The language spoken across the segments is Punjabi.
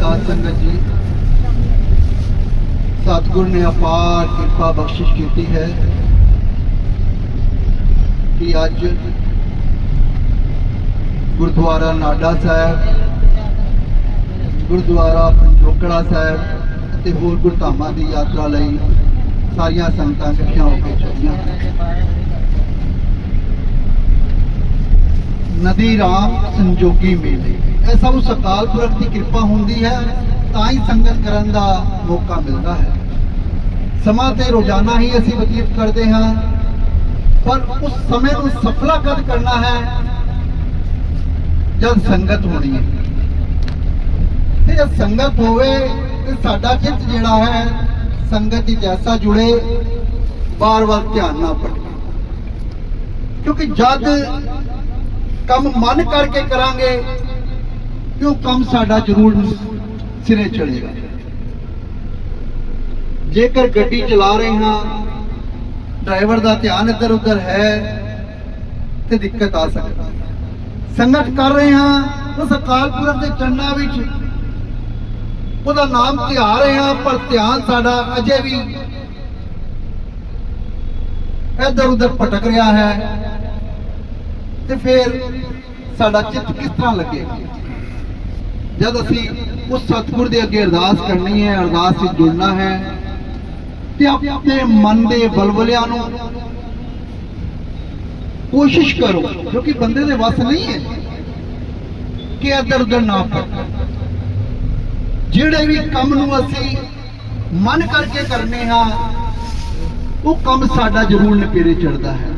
ਸਾਧ ਸੰਗਤ ਜੀ। ਸਤਿਗੁਰ ਨੇ ਅਪਾਰ ਕਿਰਪਾ ਬਖਸ਼ਿਸ਼ ਕੀਤੀ ਹੈ ਕਿ ਅੱਜ ਗੁਰਦੁਆਰਾ ਨਾਡਾ ਸਾਹਿਬ, ਗੁਰਦੁਆਰਾ ਪੰਜੋਕੜਾ ਸਾਹਿਬ ਅਤੇ ਹੋਰ ਗੁਰਧਾਮਾਂ ਦੀ ਯਾਤਰਾ ਲਈ ਸਾਰੀਆਂ ਸੰਗਤਾਂ ਇਕੱਠੀਆਂ ਹੋ ਕੇ ਚੱਲੀਆਂ। ਨਦੀ ਰਾਮ ਸੰਜੋਗੀ ਮੇਲੇ। ਇਹ ਸਭ ਉਸ ਅਕਾਲ ਪੁਰਖ ਦੀ ਕਿਰਪਾ ਹੁੰਦੀ ਹੈ, ਤਾਂ ਹੀ ਸੰਗਤ ਕਰਨ ਦਾ ਮੌਕਾ ਮਿਲਦਾ ਹੈ। ਸਮਾਂ ਤੇ ਰੋਜ਼ਾਨਾ ਹੀ ਅਸੀਂ ਬਤੀਤ ਕਰਦੇ ਹਾਂ, ਪਰ ਉਸ ਸਮੇਂ ਨੂੰ ਸਫਲਾ ਕਦ ਕਰਨਾ ਹੈ ਜਦ ਸੰਗਤ ਹੋਣੀ ਹੈ। ਤੇ ਜਦ ਸੰਗਤ ਹੋਵੇ, ਤੇ ਸਾਡਾ ਚਿੱਤ ਜਿਹੜਾ ਹੈ, ਸੰਗਤ ਵਿੱਚ ਐਸਾ ਜੁੜੇ, ਬਾਰ-ਬਾਰ ਧਿਆਨ ਨਾ ਭਟਕੇ। ਕਿਉਂਕਿ ਜਦ ਕੰਮ ਮਨ ਕਰਕੇ ਕਰਾਂਗੇ ਤੇ ਉਹ ਕੰਮ ਸਾਡਾ ਜ਼ਰੂਰ ਸਿਰੇ ਚੜੇਗਾ ਜੇਕਰ ਗੱਡੀ ਚਲਾ ਰਹੇ ਹਾਂ, ਡਰਾਈਵਰ ਦਾ ਧਿਆਨ ਇੱਧਰ ਉੱਧਰ ਹੈ, ਤੇ ਦਿੱਕਤ ਆ ਸਕਦੀ ਹੈ। ਸੰਗਤ ਕਰ ਰਹੇ ਹਾਂ ਉਸ ਅਕਾਲ ਪੁਰਖ ਦੇ ਚੰਨਾ ਵਿੱਚ ਉਹਦਾ ਨਾਮ ਤੇ ਆ ਰਹੇ ਹਾਂ, ਪਰ ਧਿਆਨ ਸਾਡਾ ਅਜੇ ਵੀ ਇੱਧਰ ਉੱਧਰ ਭਟਕ ਰਿਹਾ ਹੈ, ਤੇ ਫਿਰ ਸਾਡਾ ਚਿੱਤ ਕਿਸ ਤਰ੍ਹਾਂ ਲੱਗੇਗਾ? ਜਦ ਅਸੀਂ ਉਸ ਸਤਿਗੁਰ ਦੇ ਅੱਗੇ ਅਰਦਾਸ ਕਰਨੀ ਹੈ, ਅਰਦਾਸ ਵਿੱਚ ਜੁੜਨਾ ਹੈ, ਤੇ ਆਪਣੇ ਮਨ ਦੇ ਬਲਬਲਿਆਂ ਨੂੰ ਕੋਸ਼ਿਸ਼ ਕਰੋ, ਜੋ ਕਿ ਬੰਦੇ ਦੇ ਵੱਸ ਨਹੀਂ ਹੈ, ਕਿ ਇੱਧਰ ਉੱਧਰ ਨਾ ਭਟਕੋ ਜਿਹੜੇ ਵੀ ਕੰਮ ਨੂੰ ਅਸੀਂ ਮਨ ਕਰਕੇ ਕਰਨੇ ਹਾਂ, ਉਹ ਕੰਮ ਸਾਡਾ ਜ਼ਰੂਰ ਨਪੇਰੇ ਚੜਦਾ ਹੈ।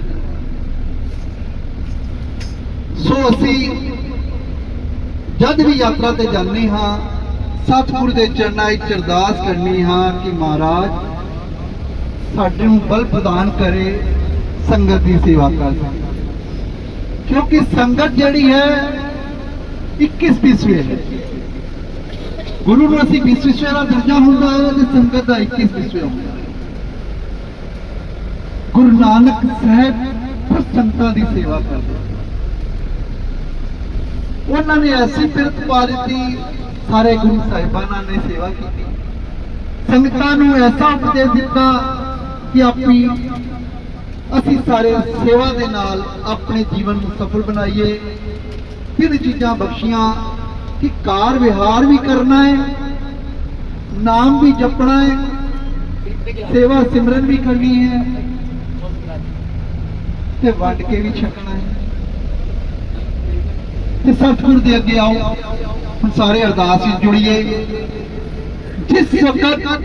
ਸੋ ਅਸੀਂ ਜਦ ਵੀ ਯਾਤਰਾ ਤੇ ਜਾਂਦੇ ਹਾਂ, ਸਤਿਗੁਰ ਦੇ ਚਰਨਾਂ ਵਿੱਚ ਅਰਦਾਸ ਕਰਨੀ ਹਾਂ ਕਿ ਮਹਾਰਾਜ ਸਾਡੇ ਨੂੰ ਬਲ ਪ੍ਰਦਾਨ ਕਰੇ, ਸੰਗਤ ਦੀ ਸੇਵਾ ਕਰ ਸਕੀਏ। ਕਿਉਂਕਿ ਸੰਗਤ ਜਿਹੜੀ ਹੈ 21 ਹੈ। ਗੁਰੂ ਨੂੰ ਅਸੀਂ 20 ਵਿਸਵੇ ਦਾ ਦਰਜਾ ਹੁੰਦਾ ਹੈ ਤੇ ਸੰਗਤ ਦਾ 21 ਹੁੰਦਾ ਹੈ। ਗੁਰੂ ਨਾਨਕ ਸਾਹਿਬ ਸੰਗਤਾਂ ਦੀ ਸੇਵਾ ਕਰਦੇ। ਉਹਨਾਂ ਨੇ ਐਸੀ ਫਿਰਤ ਪਾ ਦਿੱਤੀ, ਸਾਰੇ ਗੁਰੂ ਸਾਹਿਬਾਨਾਂ ਨੇ ਸੇਵਾ ਕੀਤੀ। ਸੰਗਤਾਂ ਨੂੰ ਐਸਾ ਉਪਦੇਸ਼ ਦਿੱਤਾ ਕਿ ਆਪਣੀ, ਅਸੀਂ ਸਾਰੇ ਸੇਵਾ ਦੇ ਨਾਲ ਆਪਣੇ ਜੀਵਨ ਨੂੰ ਸਫਲ ਬਣਾਈਏ। ਤਿੰਨ ਚੀਜ਼ਾਂ ਬਖਸ਼ੀਆਂ ਕਿ ਕਾਰ ਵਿਹਾਰ ਵੀ ਕਰਨਾ ਹੈ, ਨਾਮ ਵੀ ਜਪਣਾ ਹੈ, ਸੇਵਾ ਸਿਮਰਨ ਵੀ ਕਰਨੀ ਹੈ ਤੇ ਵੰਡ ਕੇ ਵੀ ਛਕਣਾ ਹੈ। ਤੇ ਸਤਿਗੁਰ ਦੇ ਅੱਗੇ ਆਓ। ਹੁਣ ਸਾਰੇ ਅਰਦਾਸ ਵਿੱਚ ਜੁੜੀਏ। ਜਿਸ ਵਕਤ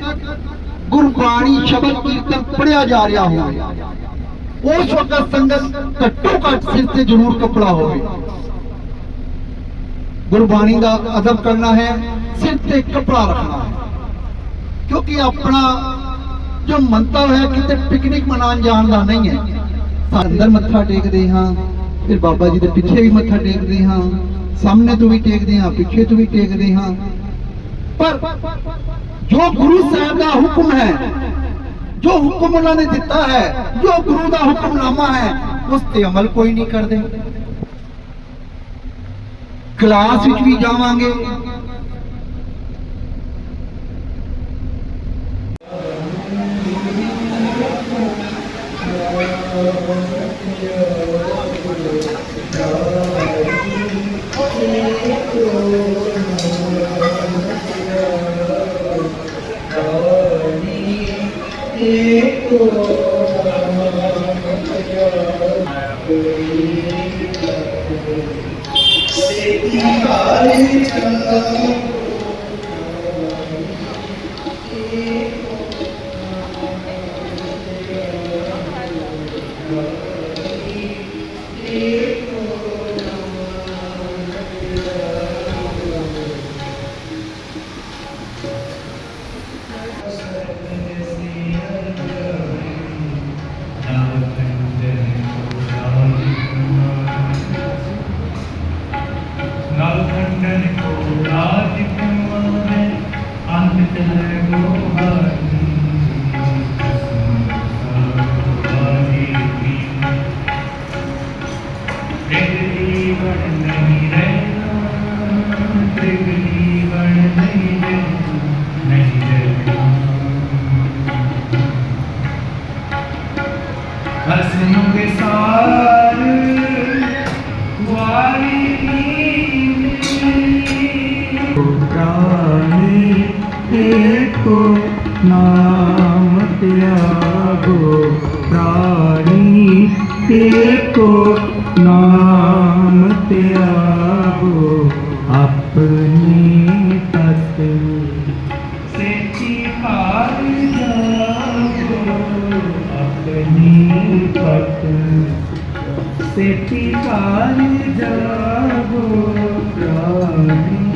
ਗੁਰਬਾਣੀ ਸ਼ਬਦ ਕੀਰਤਨ ਪੜਿਆ ਜਾ ਰਿਹਾ ਹੋਵੇ, ਉਸ ਵਕਤ ਸੰਗਤ ਘੱਟੋ ਘੱਟ ਸਿਰ ਤੇ ਜ਼ਰੂਰ ਕੱਪੜਾ ਹੋਵੇ। ਗੁਰਬਾਣੀ ਦਾ ਅਦਬ ਕਰਨਾ ਹੈ, ਸਿਰ ਤੇ ਕੱਪੜਾ ਰੱਖਣਾ ਹੈ। ਕਿਉਂਕਿ ਆਪਣਾ ਜੋ ਮੰਤਵ ਹੈ, ਕਿਤੇ ਪਿਕਨਿਕ ਮਨਾਉਣ ਜਾਣ ਦਾ ਨਹੀਂ ਹੈ। ਸਾਡੇ ਅੰਦਰ ਮੱਥਾ ਟੇਕਦੇ ਹਾਂ। ਫਿਰ ਬਾਬਾ ਜੀ ਦੇ ਪਿੱਛੇ ਵੀ ਮੱਥਾ ਟੇਕਦੇ ਹਾਂ, ਸਾਹਮਣੇ ਤੋਂ ਵੀ ਟੇਕਦੇ ਹਾਂ, ਪਿੱਛੇ ਤੋਂ ਵੀ ਟੇਕਦੇ ਹਾਂ। ਪਰ ਜੋ ਗੁਰੂ ਸਾਹਿਬ ਦਾ ਹੁਕਮ ਹੈ, ਜੋ ਹੁਕਮ ਉਹਨਾਂ ਨੇ ਦਿੱਤਾ ਹੈ, ਜੋ ਗੁਰੂ ਦਾ ਹੁਕਮਨਾਮਾ ਹੈ, ਉਸ ਤੇ ਅਮਲ ਕੋਈ ਨਹੀਂ ਕਰਦੇ। ਕਲਾਸ ਵਿੱਚ ਵੀ ਜਾਵਾਂਗੇ। ਨਲ ਖੰਡਨ Amen.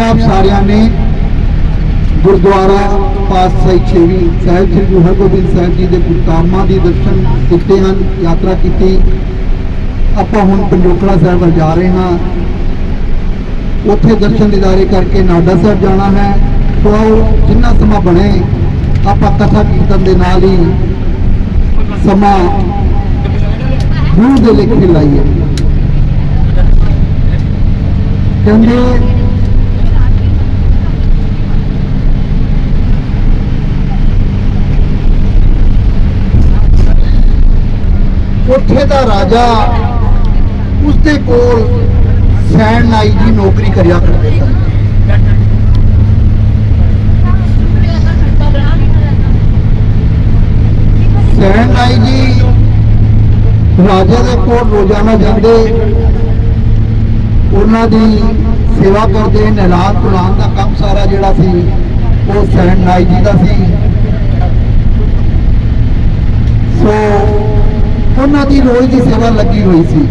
ਆਪ ਸਾਰਿਆਂ ਨੇ ਗੁਰਦੁਆਰਾ ਪਾਤਸ਼ਾਹੀ ਛੇਵੀਂ ਸਾਹਿਬ, ਸ੍ਰੀ ਗੁਰੂ ਹਰਗੋਬਿੰਦ ਸਾਹਿਬ ਜੀ ਦੇ ਗੁਰਧਾਮਾਂ ਦੇ ਦਰਸ਼ਨ ਕੀਤੇ ਹਨ, ਯਾਤਰਾ ਕੀਤੀ। ਆਪਾਂ ਹੁਣ ਪੰਜੋਖੜਾ ਸਾਹਿਬ ਵੱਲ ਜਾ ਰਹੇ ਹਾਂ। ਉੱਥੇ ਦਰਸ਼ਨ ਦਿਦਾਰੇ ਕਰਕੇ ਨਾਡਾ ਸਾਹਿਬ ਜਾਣਾ ਹੈ। ਸੋ ਜਿੰਨਾ ਸਮਾਂ ਬਣੇ, ਆਪਾਂ ਕਥਾ ਕੀਰਤਨ ਦੇ ਨਾਲ ਹੀ ਸਮਾਂ ਗੁਰੂ ਦੇ ਲੇਖੇ ਲਾਈਏ। ਕਹਿੰਦੇ ਉੱਥੇ ਦਾ ਰਾਜਾ ਉਸਦੇ ਕੋਲ ਸੈਨ ਨਾਈ ਦੀ ਨੌਕਰੀ ਕਰਿਆ ਕਰਦੇ ਸਨ। ਸੈਨ ਨਾਈ ਜੀ ਰਾਜਾ ਦੇ ਕੋਲ ਰੋਜ਼ਾਨਾ ਜਾਂਦੇ, ਉਹਨਾਂ ਦੀ ਸੇਵਾ ਕਰਦੇ ਨਲਾਨ ਤੁਲਾਨ ਦਾ ਕੰਮ ਸਾਰਾ ਜਿਹੜਾ ਸੀ, ਉਹ ਸੈਨ ਨਾਈ ਜੀ ਦਾ ਸੀ। ਸੋ ਉਹਨਾਂ ਦੀ ਰੋਜ਼ ਦੀ ਸੇਵਾ ਲੱਗੀ ਹੋਈ ਸੀ।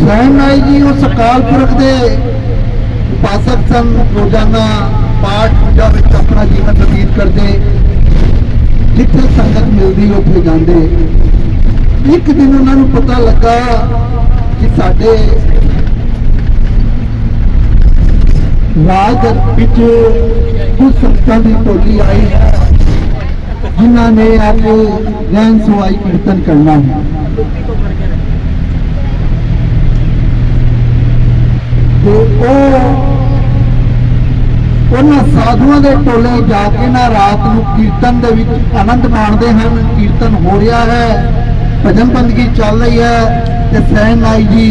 ਸੈਨ ਜੀ ਉਸ ਅਕਾਲ ਪੁਰਖ ਦੇ ਉਪਾਸਕ ਸਨ। ਰੋਜ਼ਾਨਾ ਪਾਠ ਪੂਜਾ ਵਿੱਚ ਆਪਣਾ ਜੀਵਨ ਬਤੀਤ ਕਰਦੇ। ਜਿੱਥੇ ਸੰਗਤ ਮਿਲਦੀ, ਉੱਥੇ ਜਾਂਦੇ। ਇੱਕ ਦਿਨ ਉਹਨਾਂ ਨੂੰ ਪਤਾ ਲੱਗਾ ਕਿ ਸਾਡੇ ਰਾਜ ਵਿੱਚ ਕੁਝ ਸੰਤਾਂ ਦੀ ਟੋਲੀ ਆਈ ਹੈ, ਜਿਨ੍ਹਾਂ ਨੇ ਆ ਰਹਿਣ ਸਵਾਈ ਕੀਰਤਨ ਕਰਨਾ ਹੈ। ਤੇ ਉਹ ਉਹਨਾਂ ਸਾਧੂਆਂ ਦੇ ਟੋਲੇ ਜਾ ਕੇ ਨਾ ਰਾਤ ਨੂੰ ਕੀਰਤਨ ਦੇ ਵਿੱਚ ਆਨੰਦ ਮਾਣਦੇ ਹਨ। ਕੀਰਤਨ ਹੋ ਰਿਹਾ ਹੈ, ਭਜਨ ਬੰਦਗੀ ਚੱਲ ਰਹੀ ਹੈ ਤੇ ਸੈਨ ਆਈ ਜੀ,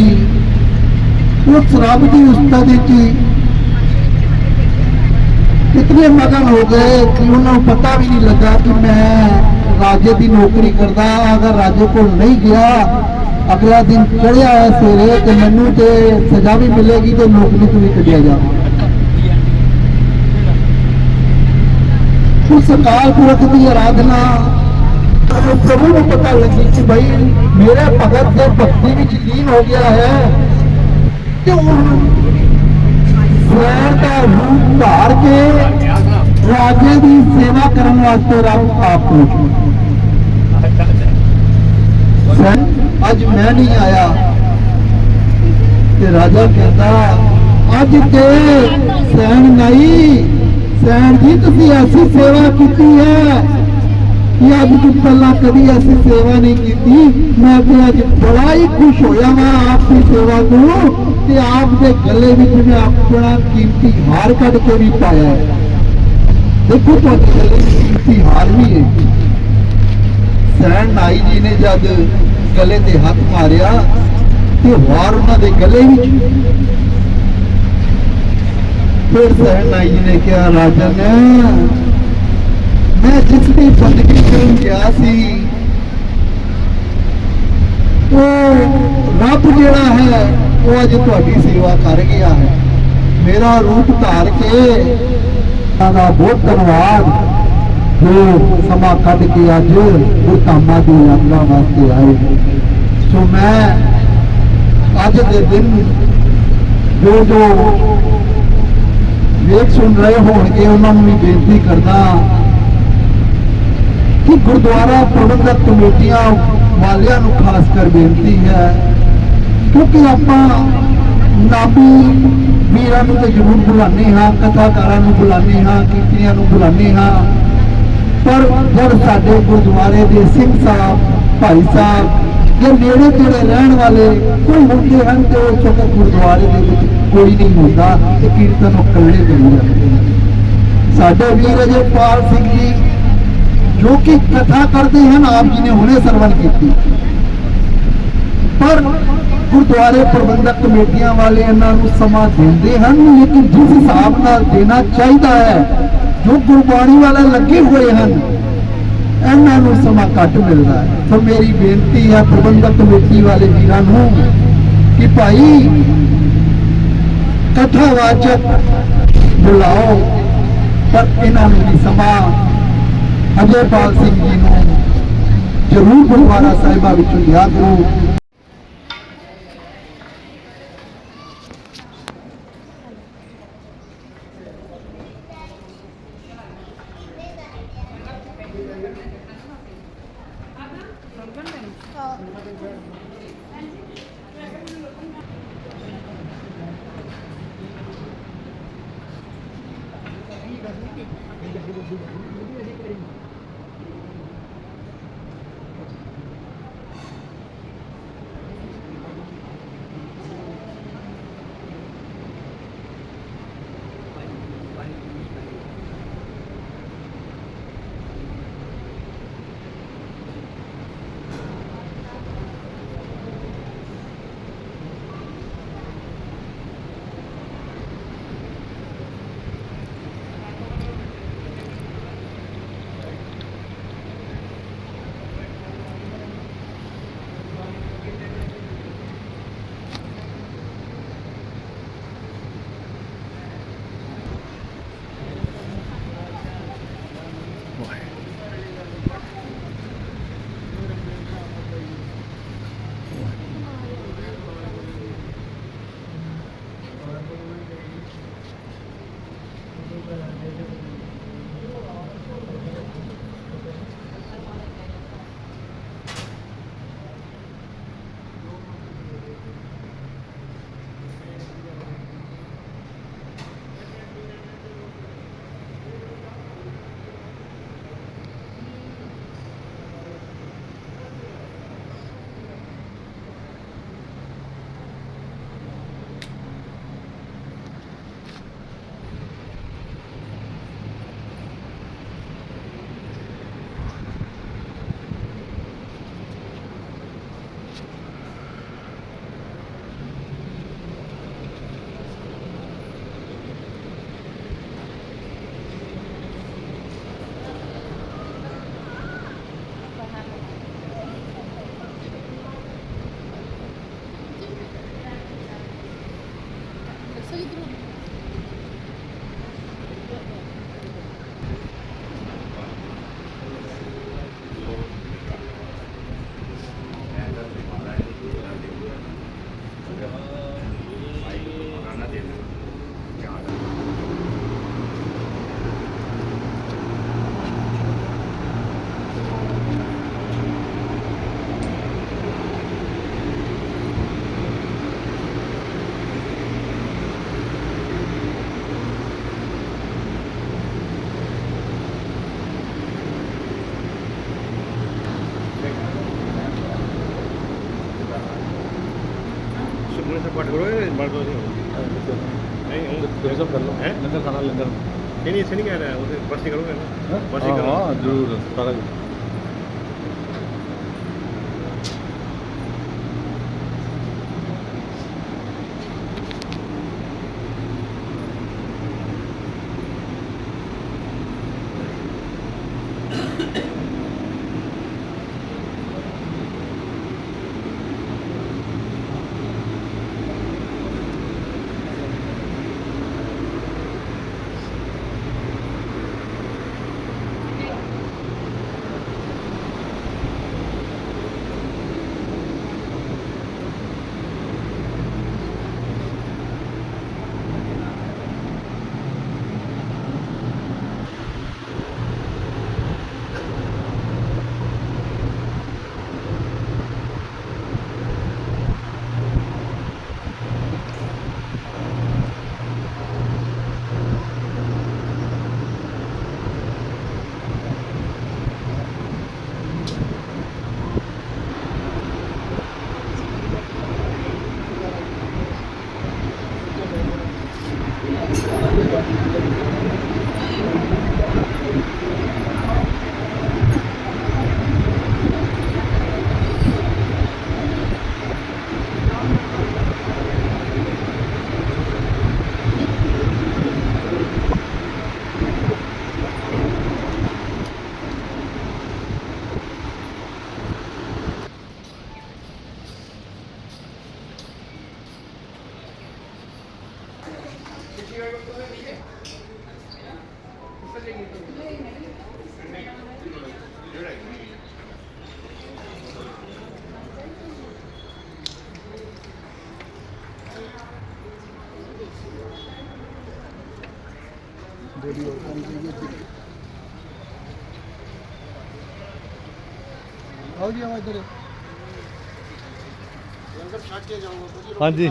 ਉਸ ਰੱਬ ਦੀ ਉਸਤਤ ਵਿੱਚ ਹੀ ਇਤਨੇ ਮਗਨ ਹੋ ਗਏ ਕਿ ਉਹਨਾਂ ਨੂੰ ਪਤਾ ਵੀ ਨਹੀਂ ਲੱਗਾ ਕਿ ਮੈਂ ਰਾਜੇ ਦੀ ਨੌਕਰੀ ਕਰਦਾ, ਅਗਰ ਰਾਜੇ ਕੋਲ ਨਹੀਂ ਗਿਆ, ਅਗਲਾ ਦਿਨ ਚੜਿਆ ਹੈ ਸਵੇਰੇ ਤੇ ਮੈਨੂੰ ਤੇ ਸਜ਼ਾ ਵੀ ਮਿਲੇਗੀ ਤੇ ਨੌਕਰੀ ਤੋਂ ਵੀ ਕੱਢਿਆ ਜਾਵੇ। ਉਸ ਅਕਾਲ ਪੁਰਖ ਦੀ ਆਰਾਧਨਾ ਨੂੰ ਪ੍ਰਭੂ ਨੂੰ ਪਤਾ ਲੱਗੀ ਕਿ ਭਾਈ ਮੇਰੇ ਭਗਤ ਦੇ ਭਗਤੀ ਵਿੱਚ ਲੀਨ ਹੋ ਗਿਆ ਹੈ ਧਾਰ ਕੇ ਰਾਜੇ ਦੀ ਸੇਵਾ ਕਰਨ ਵਾਸਤੇ ਰੱਬ ਆਪ ਪਹੁੰਚਿਆ ਅੱਜ ਮੈਂ ਨਹੀਂ ਆਇਆ। ਤੇ ਰਾਜਾ ਕਹਿੰਦਾ, ਅੱਜ ਤੇ ਸੈਣ ਨਹੀਂ ਸੈਣ ਜੀ ਤੁਸੀਂ ਐਸੀ ਸੇਵਾ ਕੀਤੀ ਹੈ। ਕਿ ਅੱਜ ਤੋਂ ਪਹਿਲਾਂ ਕਦੀ ਐਸੀ ਸੇਵਾ ਨਹੀਂ ਕੀਤੀ? ਮੈਂ ਤੇ ਅੱਜ ਬੜਾ ਹੀ ਖੁਸ਼ ਹੋਇਆ ਮੈਂ ਆਪ ਦੀ ਸੇਵਾ ਤੋਂ ਤੇ ਆਪ ਦੇ ਗਲੇ ਵਿੱਚ ਮੈਂ ਆਪਣਾ ਕੀਮਤੀ ਹਾਰ ਕੱਢ ਕੇ ਵੀ ਪਾਇਆ ਹੈ। ਦੇਖੋ ਤੁਹਾਡੇ ਗਲੇ ਵਿੱਚ ਕੀਮਤੀ ਹਾਰ ਵੀ ਹੈ। ਸੈਣ ਨਾਈ ਜੀ ਨੇ ਜਦ ਗਲੇ ਤੇ ਹੱਥ ਮਾਰਿਆ ਤੇ ਹਾਰ ਉਹਨਾਂ ਦੇ ਗਲੇ ਵਿੱਚ। ਫਿਰ ਸੈਣ ਨਾਈ ਜੀ ਨੇ ਕਿਹਾ ਰਾਜਨ ਮੈਂ ਜਿਸ ਦੀ ਬੰਦਗੀ ਕਰਨ ਗਿਆ ਸੀ ਉਹ ਰੱਬ ਜਿਹੜਾ ਹੈ ਉਹ ਅੱਜ ਤੁਹਾਡੀ ਸੇਵਾ ਕਰ ਗਿਆ ਹੈ ਮੇਰਾ ਰੂਪ ਧਾਰ ਕੇ ਦਾ ਬਹੁਤ ਧੰਨਵਾਦ ਜੋ ਸਮਾਂ ਕੱਢ ਕੇ ਅੱਜ ਗੁਰਧਾਮਾਂ ਦੀ ਯਾਤਰਾ ਵਾਸਤੇ ਆਏ ਸੋ ਮੈਂ ਅੱਜ ਦੇ ਦਿਨ ਜੋ ਜੋ ਵੇਖ ਸੁਣ ਰਹੇ ਹੋਣਗੇ ਉਹਨਾਂ ਨੂੰ ਵੀ ਬੇਨਤੀ ਕਰਦਾ ਕਿ ਗੁਰਦੁਆਰਾ ਪ੍ਰਬੰਧਕ ਕਮੇਟੀਆਂ ਵਾਲਿਆਂ ਨੂੰ ਖਾਸ ਕਰ ਬੇਨਤੀ ਹੈ, ਕਿਉਂਕਿ ਆਪਾਂ ਨਾਮੀ ਵੀਰਾਂ ਨੂੰ ਤਾਂ ਜ਼ਰੂਰ ਬੁਲਾਉਂਦੇ ਹਾਂ, ਕਥਾਕਾਰਾਂ ਨੂੰ ਬੁਲਾਉਂਦੇ ਹਾਂ, ਕੀਰਤਨੀਆਂ ਨੂੰ ਬੁਲਾਉਂਦੇ ਹਾਂ। ਪਰ ਜਦ ਸਾਡੇ ਗੁਰਦੁਆਰੇ ਦੇ ਸਿੰਘ ਸਾਹਿਬ, ਭਾਈ ਸਾਹਿਬ ਜੇ ਨੇੜੇ ਤੇੜੇ ਰਹਿਣ ਵਾਲੇ ਕੋਈ ਹੁੰਦੇ ਹਨ ਤੇ ਉਹ ਚੋਂ ਗੁਰਦੁਆਰੇ ਦੇ ਵਿੱਚ ਕੋਈ ਨਹੀਂ ਹੁੰਦਾ ਤੇ ਕੀਰਤਨ ਉਹ ਇਕੱਲੇ ਕਰੀ ਜਾਂਦੇ ਸਾਡੇ ਵੀਰ ਅਜੇ ਪਾਲ ਸਿੰਘ ਜੀ ਜੋ ਕਿ ਕਥਾ ਕਰਦੇ ਹਨ, ਆਪ ਜੀ ਨੇ ਹੁਣੇ ਸਰਵਣ ਕੀਤੀ। ਪਰ ਗੁਰਦੁਆਰੇ ਪ੍ਰਬੰਧਕ ਕਮੇਟੀਆਂ ਵਾਲੇ ਇਹਨਾਂ ਨੂੰ ਸਮਾਂ ਦਿੰਦੇ ਹਨ, ਲੇਕਿਨ ਜਿਸ ਹਿਸਾਬ ਨਾਲ ਦੇਣਾ ਚਾਹੀਦਾ ਹੈ, ਜੋ ਗੁਰਬਾਣੀ ਵਾਲੇ ਲੱਗੇ ਹੋਏ ਹਨ, ਇਹਨਾਂ ਨੂੰ ਸਮਾਂ ਘੱਟ ਮਿਲਦਾ ਹੈ। ਸੋ ਮੇਰੀ ਬੇਨਤੀ ਹੈ ਪ੍ਰਬੰਧਕ ਕਮੇਟੀ ਵਾਲੇ ਵੀਰਾਂ ਨੂੰ ਕਿ ਭਾਈ ਕਥਾਵਾਚਕ ਬੁਲਾਓ, ਪਰ ਇਹਨਾਂ ਨੂੰ ਵੀ ਸਮਾਂ ਅਜੇਪਾਲ ਸਿੰਘ ਜੀ ਨੂੰ ਜ਼ਰੂਰ ਗੁਰਦੁਆਰਾ ਸਾਹਿਬਾਂ ਵਿੱਚੋਂ ਯਾਦ ਕਰੋ। ਸੁਖਮਨੀ ਸਾਹਿਬ ਪਾਠ ਕਰੋਗੇ ਬਾਲ ਕੋ ਨਹੀਂ ਉਹ ਤੁਸੀਂ ਸਭ ਕਰ ਲਓ। ਹੈਂ? ਲੰਗਰ ਖਾਣਾ ਲੰਗਰ। ਨਹੀਂ ਨਹੀਂ ਇਸੇ ਨਹੀਂ ਕਹਿ ਰਿਹਾ ਉਹ ਪਰਸੀ ਕਰੋਗੇ। ਨਾ ਪਰਸੀ ਹਾਂ ਕਰੋ ਹਾਂ ਜ਼ਰੂਰ ਸਾਰਾ ਜਿਹੜੀ ਔਰਤਾਂ ਆਓ ਜੀ ਆਵਾਜ਼ ਦੇ ਹਾਂਜੀ।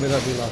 ਮੇਰਾ ਦਿਲ ਆ